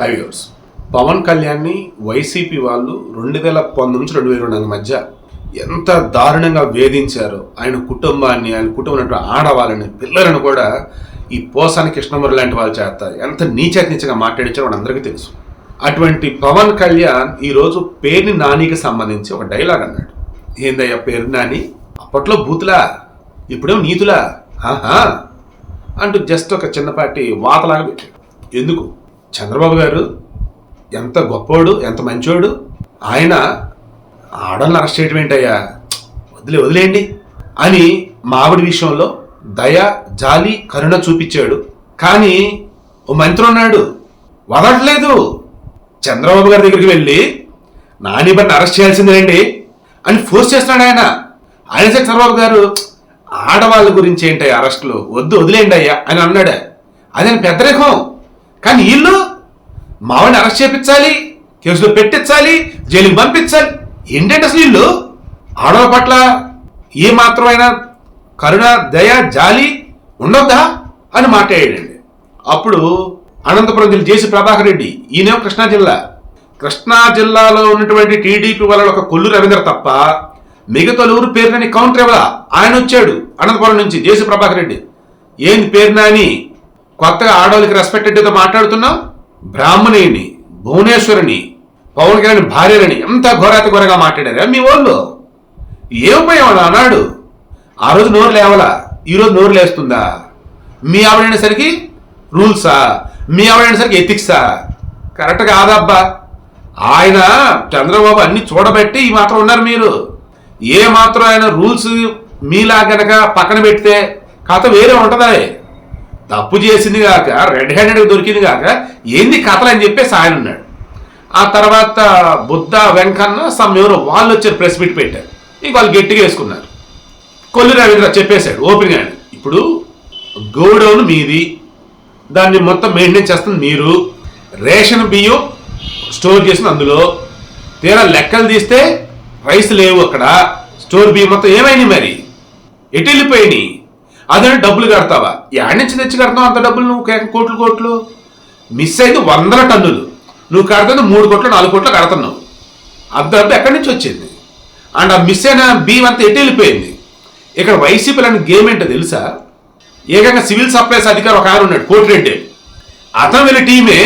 హైవ్యూర్స్ పవన్ కళ్యాణ్ని వైసీపీ వాళ్ళు రెండు వేల పంతొమ్మిది నుంచి రెండు వేల రెండు మధ్య ఎంత దారుణంగా వేధించారో ఆయన కుటుంబాన్ని ఆయన కుటుంబంలో ఆడవాళ్ళని పిల్లలను కూడా ఈ పోసాని కృష్ణమూరి లాంటి వాళ్ళు చేత ఎంత నీచనీచగా మాట్లాడించారో మనందరికీ తెలుసు. అటువంటి పవన్ కళ్యాణ్ ఈరోజు పేరుని నానికి సంబంధించి ఒక డైలాగ్ అన్నాడు. ఏందయ్యా పేరు నాని? అప్పట్లో బూతులా ఇప్పుడేం నీతులా? ఆహా! అంటూ జస్ట్ ఒక చిన్నపాటి వాతలాగా పెట్టాడు. ఎందుకు? చంద్రబాబు గారు ఎంత గొప్పోడు ఎంత మంచోడు. ఆయన ఆడల్ని అరెస్ట్ చేయడం ఏంటయ్యా? వదిలే వదిలేయండి అని మావిడి విషయంలో దయ జాలి కరుణ చూపించాడు. కానీ ఓ మంత్రి ఉన్నాడు. వదలట్లేదు. చంద్రబాబు గారి దగ్గరికి వెళ్ళి నాని బట్టి అరెస్ట్ చేయాల్సిందేంటి అని ఫోర్స్ చేస్తున్నాడు ఆయన. ఆయన సరే చంద్రబాబు గారు ఆడవాళ్ళ గురించి ఏంటి అరెస్టులు? వద్దు వదిలేయండి అయ్యా అని అన్నాడు. అదే పెద్దరికం కానీ వీళ్ళు మావాడిని అరెస్ట్ చేపించాలి కేసులో పెట్టించాలి జైలుకి పంపించాలి. ఏంటంటే అసలు వీళ్ళు ఆడవ పట్ల ఏ మాత్రమైన కరుణ దయ జాలి ఉండొద్దా అని మాట్లాడాడండి. అప్పుడు అనంతపురం జిల్లా జేసి ప్రభాకర్ రెడ్డి ఈయనేమో కృష్ణా జిల్లా. కృష్ణా జిల్లాలో ఉన్నటువంటి టీడీపీ వాళ్ళ ఒక కొల్లు రవీంద్ర తప్ప మిగతా ఊరు పేరునని కౌంటర్ ఇవ్వాల ఆయన వచ్చాడు అనంతపురం నుంచి జేసి ప్రభాకర్ రెడ్డి. ఏంది పేరునాని కొత్తగా ఆడవాళ్ళకి రెస్పెక్టెడ్గా మాట్లాడుతున్నావు? బ్రాహ్మణిని భువనేశ్వరిని పవన్ కళ్యాణ్ భార్యలని ఎంత ఘోరాతి ఘోరగా మాట్లాడారా మీ వాళ్ళు ఏ ఉపయోగం అన్నాడు? ఆ రోజు నోరు లేవలా? ఈరోజు నోరు లేస్తుందా? మీ ఆవిడైనసరికి రూల్సా? మీ ఆవిడైనసరికి ఎథిక్సా? కరెక్ట్ కాదబ్బా ఆయన చంద్రబాబు అన్ని చూడబెట్టి ఈ మాత్రం ఉన్నారు మీరు. ఏ మాత్రం ఆయన రూల్స్ మీలా గనక పక్కన పెడితే కథ వేరే ఉంటుందా? తప్పు చేసింది కాక రెడ్ హ్యాండెడ్గా దొరికింది కాక ఏంది కథలు అని చెప్పేసి ఆయన ఉన్నాడు ఆ తర్వాత బుద్ధ వెంకన్న సమ్ ఎవరో వాళ్ళు వచ్చారు ప్రెస్ మీట్ పెట్టారు. ఇంక వాళ్ళు గట్టిగా వేసుకున్నారు. కొల్లి రవీంద్ర చెప్పేశాడు ఓపెన్ ఇప్పుడు గోడౌన్ మీది దాన్ని మొత్తం మెయింటైన్ చేస్తుంది మీరు. రేషన్ బియ్యం స్టోర్ చేసింది అందులో. తీరా లెక్కలు తీస్తే రైస్ లేవు అక్కడ. స్టోర్ బియ్యం మొత్తం ఏమైంది మరి? ఎటు వెళ్ళిపోయినాయి? అదే డబ్బులు కడతావా? యాడ నుంచి తెచ్చి కడతావు అంత డబ్బులు నువ్వు? కోట్లు కోట్లు? మిస్ అయింది వందల టన్నులు. నువ్వు కడుతుంది మూడు కోట్లు నాలుగు కోట్లు కడుతున్నావు. అంత డబ్బు ఎక్కడి నుంచి వచ్చింది? అండ్ ఆ మిస్ అయిన బియ్యం అంతా ఎటు వెళ్ళిపోయింది? ఇక్కడ వైసీపీ లాంటి గేమ్ ఏంటో తెలుసా? ఏకంగా సివిల్ సప్లైస్ అధికారి ఒక ఆయన ఉన్నాడు కోటిరెడ్డి అతను వెళ్ళి టీమే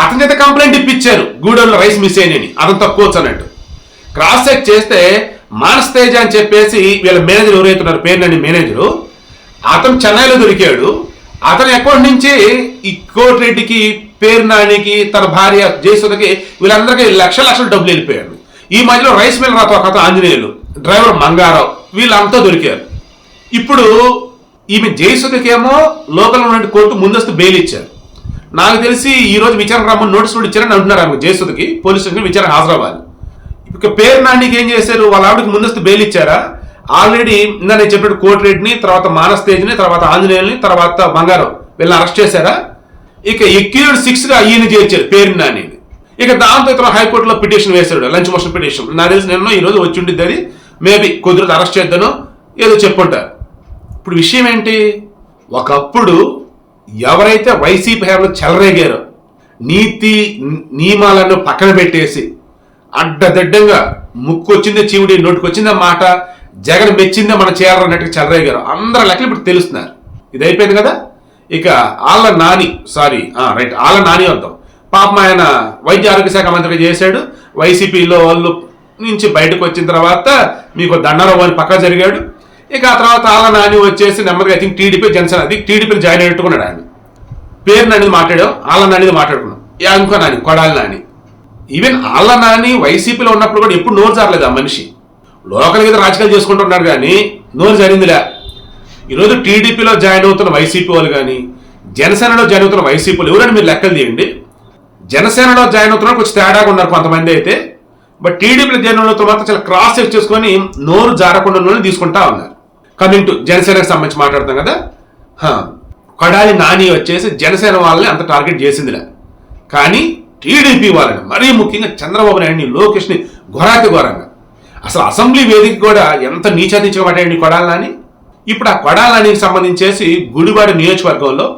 అతని చేత కంప్లైంట్ ఇప్పించారు. గూడెంలో రైస్ మిస్ అయినని. అతను తక్కువచ్చు అన్నట్టు. క్రాస్ చెక్ చేస్తే మానస్ తేజ అని చెప్పేసి వీళ్ళ మేనేజర్ ఎవరైతున్నారు పేరునని మేనేజరు అతను చెన్నైలో దొరికాడు. అతని అకౌంట్ నుంచి ఈ కోటిరెడ్డికి పేరు నానికి తన భార్య జయసుధకి వీళ్ళందరికీ లక్ష లక్షల డబ్బులు వెళ్ళిపోయాడు. ఈ మధ్యలో రైస్ మిల్ రాతో ఒక ఆంజనేయులు డ్రైవర్ మంగారావు వీళ్ళంతా దొరికారు. ఇప్పుడు ఈమె జయసుధకేమో లోకల్ ఉన్న కోర్టు ముందస్తు బెయిల్ ఇచ్చారు. నాకు తెలిసి ఈ రోజు విచారణ రమ్మని నోటీస్ కూడా ఇచ్చారని అంటున్నారు ఆమె జయసుధకి పోలీస్ స్టేషన్ విచారణ హాజరవ్వాలి. ఇక పేరు నానికి ఏం చేశారు? వాళ్ళ ఆవిడకి ముందస్తు బెయిల్ ఇచ్చారా? ఆల్రెడీ ఇందా నేను చెప్పినట్టు కోటిరెడ్డిని తర్వాత మానస్ తేజ్ని తర్వాత ఆంజనేయుల్ని తర్వాత బంగారం. వీళ్ళని అరెస్ట్ చేశారా? ఇక ఎక్యూర్డ్ సిక్స్గా ఈయన చేర్చారు పేరు నాని ఇక దాంతో ఇతను హైకోర్టులో పిటిషన్ వేశాడు లంచ్ మోషన్ పిటిషన్. నాకు తెలిసి నిన్న ఈ రోజు వచ్చి ఉండిద్ది అది. మేబీ కుదిరితే అరెస్ట్ చేద్దాను ఏదో చెప్పుంటారు. ఇప్పుడు విషయం ఏంటి? ఒకప్పుడు ఎవరైతే వైసీపీ హయాంలో చెలరేగారో నీతి నియమాలను పక్కన పెట్టేసి అడ్డదిడ్డంగా ముక్కు వచ్చిందే చీవుడి నోటికి వచ్చిందే మాట జగన్ మెచ్చిందే మనం చేయాలన్నట్టుగా చెలరేగారు అందరి లెక్కలు ఇప్పుడు తెలుస్తున్నారు. ఇది అయిపోయింది కదా? ఇక ఆళ్ళ నాని సారీ రైట్ ఆళ్ళ నాని వద్దాం. పాపం ఆయన వైద్య ఆరోగ్య శాఖ మంత్రి చేశాడు. వైసీపీలో వాళ్ళు నుంచి బయటకు వచ్చిన తర్వాత మీకు దండరావు అని పక్క జరిగాడు. ఇక ఆ తర్వాత ఆళ్ళ నాని వచ్చేసి నెమ్మదిగా ఐ థింక్ టీడీపీ జనసేన అది టీడీపీని జాయిన్ అయ్యేట్టుకున్నాడు ఆయన. పేరు నానిది మాట్లాడాం ఆళ్ళ నానిది మాట్లాడుకున్నాం. యా, ఇంకో నాని కొడాలి నాని. ఈవెన్ ఆళ్ళ నాని వైసీపీలో ఉన్నప్పుడు కూడా ఎప్పుడు నోరు జారలేదు ఆ మనిషి. లోకల్ మీద రాజకీయాలు చేసుకుంటున్నాడు కానీ నోరు జరిగిందిలే. ఈరోజు టీడీపీలో జాయిన్ అవుతున్న వైసీపీ వాళ్ళు కానీ జనసేనలో జాయిన్ అవుతున్న వైసీపీలు ఎవరైనా మీరు లెక్కలు తీయండి. జనసేనలో జాయిన్ అవుతున్న కొంచెం తేడాగా ఉన్నారు కొంతమంది అయితే బట్ టీడీపీలో జాయిన్ అవుతున్న మాత్రం చాలా క్రాస్ చెక్ చేసుకొని నోరు జారకుండా నూనె తీసుకుంటా ఉన్నారు. కమింగ్ టు జనసేనకు సంబంధించి మాట్లాడతాం కదా? కడాలి కొడాలి నాని వచ్చేసి జనసేన వాళ్ళని అంత టార్గెట్ చేసిందిలే. కానీ టీడీపీ వాళ్ళని మరీ ముఖ్యంగా చంద్రబాబు నాయుడిని లోకేష్ని ఘోరాకి ఘోరంగా. అసలు అసెంబ్లీ వేదిక కూడా ఎంత నీచాతీచగా కొడాలని? ఇప్పుడు ఆ కొడాలనికి సంబంధించేసి గుడివాడ నియోజకవర్గంలో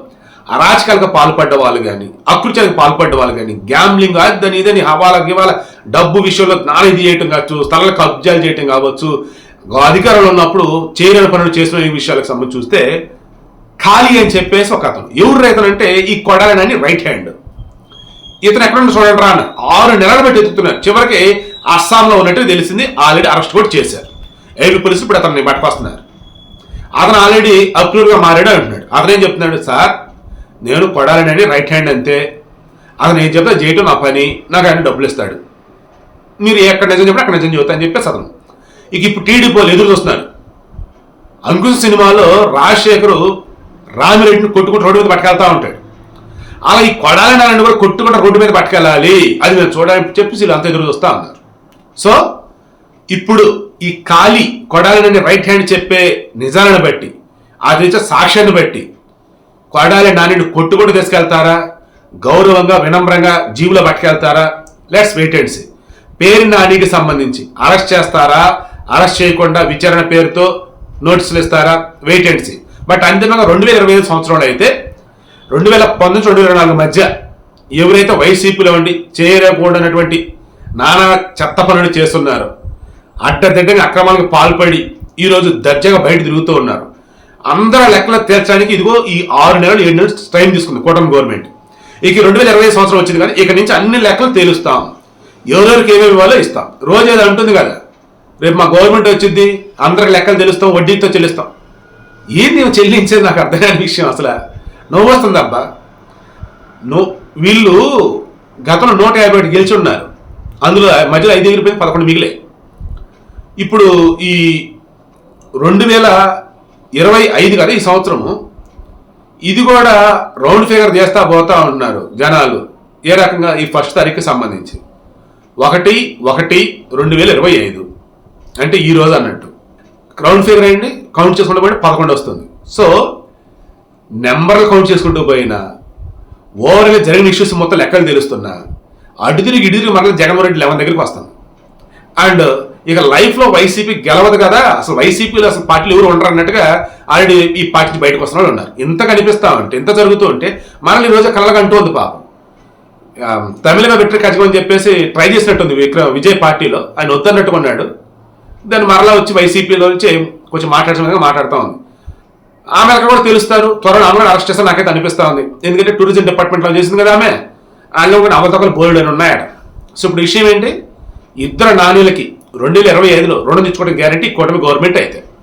అరాచకాలకు పాల్పడ్డ వాళ్ళు కానీ అకృత్యాలకు పాల్పడ్డ వాళ్ళు కానీ గ్యాంబ్లింగ్ అదని ఇదని హవాలా గివాల డబ్బు విషయంలో నాలెడ్జ్ చేయటం కావచ్చు స్థలాలు కబ్జాలు చేయటం కావచ్చు అధికారంలో ఉన్నప్పుడు చేయని పనులు చేసిన ఈ విషయాలకు సంబంధించి చూస్తే ఖాళీ అని చెప్పేసి ఒక అతను. ఎవరు రైతనంటే ఈ కొడాలని రైట్ హ్యాండ్ ఇతను ఎక్కడ నుండి చూడండి రా ఆరు నెలలు పెట్టి ఎత్తుతున్నారు. చివరికి అస్సాంలో ఉన్నట్టు తెలిసింది. ఆల్రెడీ అరెస్ట్ కూడా చేశారు. ఏపీ పోలీసులు ఇప్పుడు అతన్ని పట్టుకొస్తున్నారు. అతను ఆల్రెడీ అప్రూవ్గా మారాడు అంటున్నాడు. అతను ఏం చెప్తున్నాడు? సార్ నేను కొడాలని రైట్ హ్యాండ్ అంతే. అతను ఏం చెప్తా చేయటం నా పని. నాకు ఆయన డబ్బులు ఇస్తాడు. మీరు ఎక్కడ నిజం చెప్పి అక్కడ నిజం చెబుతా అని చెప్పేసి అతను. ఇక ఇప్పుడు టీడీపీ వాళ్ళు ఎదురు చూస్తున్నారు. అంకుశ్ సినిమాలో రాజశేఖరు రామిరెడ్డిని కొట్టుకుంటూ రోడ్డు మీద పట్టుకెళ్తా ఉంటాడు. అలా ఈ కొడాలని కూడా కొట్టుకుంటూ రోడ్డు మీద పట్టుకెళ్ళాలి. అది మేము చూడాలని చెప్పి వీళ్ళు అంత ఎదురు చూస్తా ఉన్నారు. సో ఇప్పుడు ఈ ఖాళీ కొడాలని రైట్ హ్యాండ్ చెప్పే నిజాలను బట్టి అది ఇచ్చే సాక్ష్యాన్ని బట్టి కొడాలి నానిని కొట్టుకొని తీసుకెళ్తారా? గౌరవంగా వినమ్రంగా జీవులో పట్టుకెళ్తారా? లెట్స్ వెయిట్ అండ్ పేరు నానికి సంబంధించి అరెస్ట్ చేస్తారా? అరెస్ట్ చేయకుండా విచారణ పేరుతో నోటీసులు ఇస్తారా? వెయిట్ అండ్ బట్ అంతిమంగా రెండు వేల ఇరవై ఐదు సంవత్సరంలో అయితే రెండు వేల పంతొమ్మిది రెండు వేల నాలుగు మధ్య ఎవరైతే వైసీపీలో ఉండి చేయకూడనటువంటి నానా చెత్త పనులు చేస్తున్నారు. అడ్డదిడ్డంగా అక్రమాలకు పాల్పడి ఈరోజు దర్జాగా బయట తిరుగుతూ ఉన్నారు. అందరి లెక్కలు తీర్చడానికి ఇదిగో ఈ ఆరు నెలలు ఏడు నెలలు టైం తీసుకుంది కూటమి గవర్నమెంట్. ఇక రెండు వేల ఇరవై సంవత్సరం వచ్చింది కానీ ఇక నుంచి అన్ని లెక్కలు తేలుస్తాం. ఎవరెవరికి ఏమేమి ఇవ్వాలో ఇస్తాం. రోజు ఏదో అంటుంది కదా. రేపు మా గవర్నమెంట్ వచ్చింది అందరికి లెక్కలు తెలుస్తాం వడ్డీతో చెల్లిస్తాం. ఏంది ఇవి చెల్లించేది? నాకు అర్థం కాని విషయం అసలు. నవ్వు వస్తుంది అబ్బా నో వీళ్ళు గతంలో నూట యాభై ఒకటి గెలిచి ఉన్నారు. అందులో మధ్యలో ఐదు ఎగిరిపోయి పదకొండు మిగిలాయి ఇప్పుడు ఈ రెండు వేల ఇరవై ఐదు కదా ఈ సంవత్సరము ఇది కూడా రౌండ్ ఫిగర్ చేస్తా పోతా ఉన్నారు జనాలు ఏ రకంగా ఈ ఫస్ట్ తారీఖుకి సంబంధించి. ఒకటి ఒకటి రెండు వేల ఇరవై ఐదు. అంటే ఈ రోజు అన్నట్టు. రౌండ్ ఫిగర్ అయ్యండి కౌంట్ చేసుకుంటూ పోయి పదకొండు వస్తుంది. సో నెంబర్లు కౌంట్ చేసుకుంటూ పోయినా ఓవర్గా జరిగిన ఇష్యూస్ మొత్తం లెక్కలు తెలుస్తున్నా అటు తిరిగి ఇటు తిరిగి మరలా జగన్మోహన్ రెడ్డి లెవెన్ దగ్గరికి వస్తాను. అండ్ ఇక లైఫ్లో వైసీపీ గెలవదు కదా అసలు వైసీపీలో అసలు పార్టీలు ఎవరు ఉండరు అన్నట్టుగా ఆల్రెడీ ఈ పార్టీ బయటకు వస్తున్న ఉన్నారు. ఇంత కనిపిస్తా ఉంటే ఇంత జరుగుతూ ఉంటే మనల్ని ఈ రోజు కళ్ళగా అంటుంది పాపం. తమిళగా వెట్రి కజకం అని చెప్పేసి ట్రై చేసినట్టుంది విక్రమ్ విజయ్ పార్టీలో. ఆయన వద్దన్నట్టు ఉన్నాడు. దాన్ని మరలా వచ్చి వైసీపీలో నుంచి కొంచెం మాట్లాడడం మాట్లాడుతూ ఉంది. ఆమె అక్కడ కూడా తెలుస్తారు. త్వరలో ఆమె అరెస్ట్ చేస్తే నాకైతే అనిపిస్తూ ఉంది. ఎందుకంటే టూరిజం డిపార్ట్మెంట్లో చేసింది కదా ఆమె. అందులో కూడా అవతకలు బోల్డ్ అని ఉన్నాయట. సో ఇప్పుడు విషయం ఏంటి? ఇద్దరు నాణ్యులకి రెండు వేల ఇరవై ఐదులో రుణం తెచ్చుకోవడం గ్యారంటీ కూటమి గవర్నమెంట్ అయితే.